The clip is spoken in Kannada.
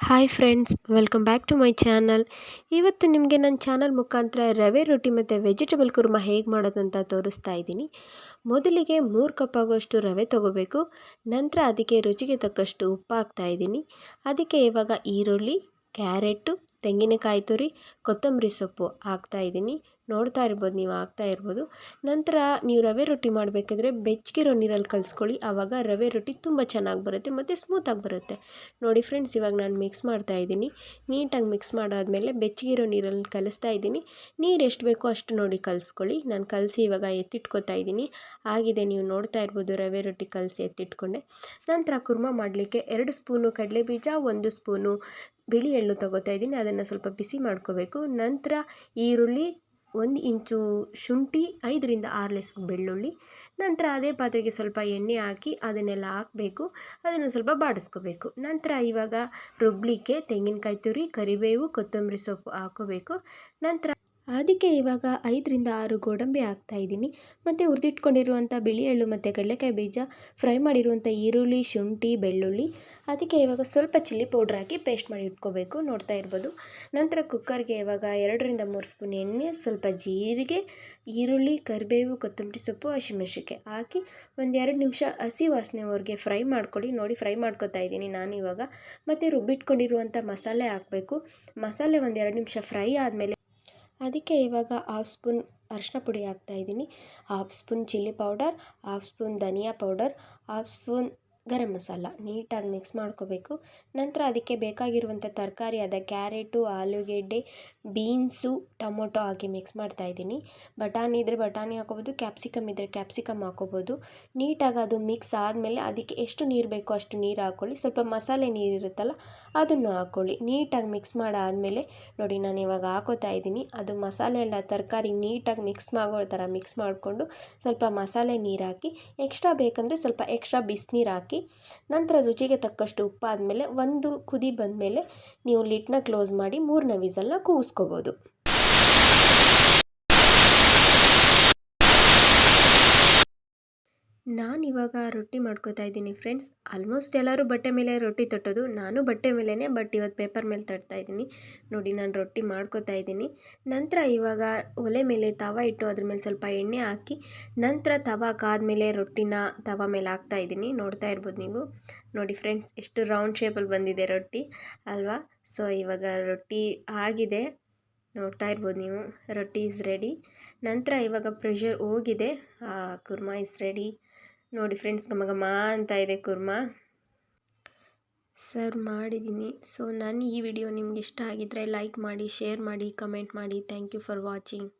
Hi friends welcome back to my channel ಇವತ್ತು ನಿಮಗೆ ನನ್ನ ಚಾನಲ್ ಮುಖಾಂತರ ರವೆ ರೊಟ್ಟಿ ಮತ್ತು ವೆಜಿಟೇಬಲ್ ಕುರ್ಮ ಹೇಗೆ ಮಾಡೋದಂತ ತೋರಿಸ್ತಾ ಇದ್ದೀನಿ. ಮೊದಲಿಗೆ ಮೂರು ಕಪ್ ಆಗುವಷ್ಟು ರವೆ ತೊಗೋಬೇಕು. ನಂತರ ಅದಕ್ಕೆ ರುಚಿಗೆ ತಕ್ಕಷ್ಟು ಉಪ್ಪು ಹಾಕ್ತಾ ಇದ್ದೀನಿ. ಅದಕ್ಕೆ ಇವಾಗ ಈರುಳ್ಳಿ, ಕ್ಯಾರೆಟು, ತೆಂಗಿನಕಾಯಿ ತುರಿ, ಕೊತ್ತಂಬರಿ ಸೊಪ್ಪು ಹಾಕ್ತಾ ಇದ್ದೀನಿ. ನೋಡ್ತಾ ಇರ್ಬೋದು, ನೀವು ಆಗ್ತಾ ಇರ್ಬೋದು. ನಂತರ ನೀವು ರವೆ ರೊಟ್ಟಿ ಮಾಡಬೇಕಾದ್ರೆ ಬೆಚ್ಚಗಿರೋ ನೀರಲ್ಲಿ ಕಲಿಸ್ಕೊಳ್ಳಿ. ಆವಾಗ ರವೆ ರೊಟ್ಟಿ ತುಂಬ ಚೆನ್ನಾಗಿ ಬರುತ್ತೆ ಮತ್ತು ಸ್ಮೂತಾಗಿ ಬರುತ್ತೆ. ನೋಡಿ ಫ್ರೆಂಡ್ಸ್ ಇವಾಗ ನಾನು ಮಿಕ್ಸ್ ಮಾಡ್ತಾ ಇದ್ದೀನಿ. ನೀಟಾಗಿ ಮಿಕ್ಸ್ ಮಾಡಾದಮೇಲೆ ಬೆಚ್ಚಗಿರೋ ನೀರಲ್ಲಿ ಕಲಿಸ್ತಾ ಇದ್ದೀನಿ. ನೀರು ಎಷ್ಟು ಬೇಕೋ ಅಷ್ಟು ನೋಡಿ ಕಲಿಸ್ಕೊಳ್ಳಿ. ನಾನು ಕಲಸಿ ಇವಾಗ ಎತ್ತಿಟ್ಕೊತಾ ಇದ್ದೀನಿ. ಆಗಿದೆ, ನೀವು ನೋಡ್ತಾ ಇರ್ಬೋದು ರವೆ ರೊಟ್ಟಿ ಕಲಸಿ ಎತ್ತಿಟ್ಕೊಂಡೆ. ನಂತರ ಕುರ್ಮ ಮಾಡಲಿಕ್ಕೆ ಎರಡು ಸ್ಪೂನು ಕಡಲೆ ಬೀಜ ಒಂದು ಸ್ಪೂನು ಬಿಳಿ ಎಳ್ಳು ತಗೋತಾ ಇದ್ದೀನಿ. ಅದನ್ನು ಸ್ವಲ್ಪ ಬಿಸಿ ಮಾಡ್ಕೋಬೇಕು. ನಂತರ ಈರುಳ್ಳಿ ಒಂದು ಇಂಚು ಶುಂಠಿ, ಐದರಿಂದ ಆರು ಲೆಸ್ ಬೆಳ್ಳುಳ್ಳಿ, ನಂತರ ಅದೇ ಪಾತ್ರೆಗೆ ಸ್ವಲ್ಪ ಎಣ್ಣೆ ಹಾಕಿ ಅದನ್ನೆಲ್ಲ ಹಾಕಬೇಕು. ಅದನ್ನು ಸ್ವಲ್ಪ ಬಾಡಿಸ್ಕೋಬೇಕು. ನಂತರ ಇವಾಗ ರುಬ್ಬಲಿಕ್ಕೆ ತೆಂಗಿನಕಾಯಿ ತುರಿ, ಕರಿಬೇವು, ಕೊತ್ತಂಬರಿ ಸೊಪ್ಪು ಹಾಕೋಬೇಕು. ನಂತರ ಅದಕ್ಕೆ ಇವಾಗ ಐದರಿಂದ ಆರು ಗೋಡಂಬಿ ಹಾಕ್ತಾ ಇದ್ದೀನಿ. ಮತ್ತು ಹುರಿದಿಟ್ಕೊಂಡಿರುವಂಥ ಬಿಳಿ ಎಳ್ಳು ಮತ್ತು ಕಡಲೆಕಾಯಿ ಬೀಜ, ಫ್ರೈ ಮಾಡಿರುವಂಥ ಈರುಳ್ಳಿ, ಶುಂಠಿ, ಬೆಳ್ಳುಳ್ಳಿ, ಅದಕ್ಕೆ ಇವಾಗ ಸ್ವಲ್ಪ ಚಿಲ್ಲಿ ಪೌಡ್ರ್ ಹಾಕಿ ಪೇಸ್ಟ್ ಮಾಡಿ ಇಟ್ಕೋಬೇಕು. ನೋಡ್ತಾ ಇರ್ಬೋದು. ನಂತರ ಕುಕ್ಕರ್ಗೆ ಇವಾಗ ಎರಡರಿಂದ ಮೂರು ಸ್ಪೂನ್ ಎಣ್ಣೆ, ಸ್ವಲ್ಪ ಜೀರಿಗೆ, ಈರುಳ್ಳಿ, ಕರಿಬೇವು, ಕೊತ್ತಂಬರಿ ಸೊಪ್ಪು ಹಸಿಮೆಣಸಿಕೆ ಹಾಕಿ ಒಂದು ಎರಡು ನಿಮಿಷ ಹಸಿ ವಾಸನೆವರೆಗೆ ಫ್ರೈ ಮಾಡ್ಕೊಳ್ಳಿ. ನೋಡಿ ಫ್ರೈ ಮಾಡ್ಕೊತಾ ಇದ್ದೀನಿ ನಾನು ಇವಾಗ ಮತ್ತು ರುಬ್ಬಿಟ್ಕೊಂಡಿರುವಂಥ ಮಸಾಲೆ ಹಾಕಬೇಕು. ಮಸಾಲೆ ಒಂದು ಎರಡು ನಿಮಿಷ ಫ್ರೈ ಆದಮೇಲೆ ಅದಕ್ಕೆ ಇವಾಗ ಹಾಫ್ ಸ್ಪೂನ್ ಅರಿಶಿನ ಪುಡಿ ಹಾಕ್ತಾಯಿದ್ದೀನಿ half spoon chilli powder, half spoon ಧನಿಯಾ powder, half spoon garam masala ನೀಟಾಗಿ ಮಿಕ್ಸ್ ಮಾಡ್ಕೋಬೇಕು. ನಂತರ ಅದಕ್ಕೆ ಬೇಕಾಗಿರುವಂಥ ತರಕಾರಿ ಆದ ಕ್ಯಾರೆಟು, ಆಲೂಗೆಡ್ಡೆ, ಬೀನ್ಸು, ಟೊಮೊಟೊ ಹಾಕಿ ಮಿಕ್ಸ್ ಮಾಡ್ತಾ ಇದ್ದೀನಿ. ಬಟಾಣಿ ಇದ್ದರೆ ಬಟಾಣಿ ಹಾಕೋಬೋದು ಕ್ಯಾಪ್ಸಿಕಮ್ ಇದ್ದರೆ ಕ್ಯಾಪ್ಸಿಕಮ್ ಹಾಕೋಬೋದು ನೀಟಾಗಿ ಅದು ಮಿಕ್ಸ್ ಆದಮೇಲೆ ಅದಕ್ಕೆ ಎಷ್ಟು ನೀರು ಬೇಕೋ ಅಷ್ಟು ನೀರು ಹಾಕ್ಕೊಳ್ಳಿ. ಸ್ವಲ್ಪ ಮಸಾಲೆ ನೀರು ಇರುತ್ತಲ್ಲ, ಅದನ್ನು ಹಾಕ್ಕೊಳ್ಳಿ. ನೀಟಾಗಿ ಮಿಕ್ಸ್ ಮಾಡಾದಮೇಲೆ ನೋಡಿ, ನಾನು ಇವಾಗ ಹಾಕೋತಾ ಇದ್ದೀನಿ. ಅದು ಮಸಾಲೆ ಎಲ್ಲ ತರಕಾರಿ ನೀಟಾಗಿ ಮಿಕ್ಸ್ ಮಾಡೋ ಥರ ಮಿಕ್ಸ್ ಮಾಡಿಕೊಂಡು ಸ್ವಲ್ಪ ಮಸಾಲೆ ನೀರು ಹಾಕಿ ಎಕ್ಸ್ಟ್ರಾ ಬೇಕಂದರೆ ಸ್ವಲ್ಪ ಎಕ್ಸ್ಟ್ರಾ ಬಿಸಿನೀರು ಹಾಕಿ ನಂತರ ರುಚಿಗೆ ತಕ್ಕಷ್ಟು ಉಪ್ಪಾದಮೇಲೆ ಒಂದು ಕುದಿ ಬಂದಮೇಲೆ ನೀವು ಲಿಟ್ಟನ್ನ ಕ್ಲೋಸ್ ಮಾಡಿ ಮೂರನೇ ವಿಸಲನ್ನ ಕೂಗಿಸ್ಕೋಬೋದು. ನಾನಿವಾಗ ರೊಟ್ಟಿ ಮಾಡ್ಕೋತಾ ಇದ್ದೀನಿ ಫ್ರೆಂಡ್ಸ್ ಆಲ್ಮೋಸ್ಟ್ ಎಲ್ಲರೂ ಬಟ್ಟೆ ಮೇಲೆ ರೊಟ್ಟಿ ತಟ್ಟೋದು. ನಾನು ಬಟ್ಟೆ ಮೇಲೇ ಬಟ್ ಇವತ್ತು ಪೇಪರ್ ಮೇಲೆ ತಟ್ತಾ ಇದ್ದೀನಿ. ನೋಡಿ, ನಾನು ರೊಟ್ಟಿ ಮಾಡ್ಕೋತಾ ಇದ್ದೀನಿ. ನಂತರ ಇವಾಗ ಒಲೆ ಮೇಲೆ ತವ ಇಟ್ಟು ಅದ್ರ ಮೇಲೆ ಸ್ವಲ್ಪ ಎಣ್ಣೆ ಹಾಕಿ, ನಂತರ ತವ ಕಾದ್ಮೇಲೆ ರೊಟ್ಟಿನ ತವ ಮೇಲೆ ಹಾಕ್ತಾ ಇದ್ದೀನಿ. ನೋಡ್ತಾ ಇರ್ಬೋದು ನೀವು. ನೋಡಿ ಫ್ರೆಂಡ್ಸ್ ಎಷ್ಟು ರೌಂಡ್ ಶೇಪಲ್ಲಿ ಬಂದಿದೆ ರೊಟ್ಟಿ, ಅಲ್ವಾ? ಸೊ ಇವಾಗ ರೊಟ್ಟಿ ಆಗಿದೆ. ನೋಡ್ತಾ ಇರ್ಬೋದು ನೀವು. ರೊಟ್ಟಿ ಇಸ್ ರೆಡಿ ನಂತರ ಇವಾಗ ಪ್ರೆಷರ್ ಹೋಗಿದೆ. ಕುರ್ಮಾ ಇಸ್ ರೆಡಿ ನೋಡಿ ಫ್ರೆಂಡ್ಸ್, ಘಮ ಅಂತ ಇದೆ ಕುರ್ಮಾ. ಸರ್ವ್ ಮಾಡಿದ್ದೀನಿ. ಸೊ ನನ್ನ ಈ ವಿಡಿಯೋ ನಿಮ್ಗೆ ಇಷ್ಟ ಆಗಿದ್ದರೆ ಲೈಕ್ ಮಾಡಿ ಶೇರ್ ಮಾಡಿ ಕಮೆಂಟ್ ಮಾಡಿ. Thank you for watching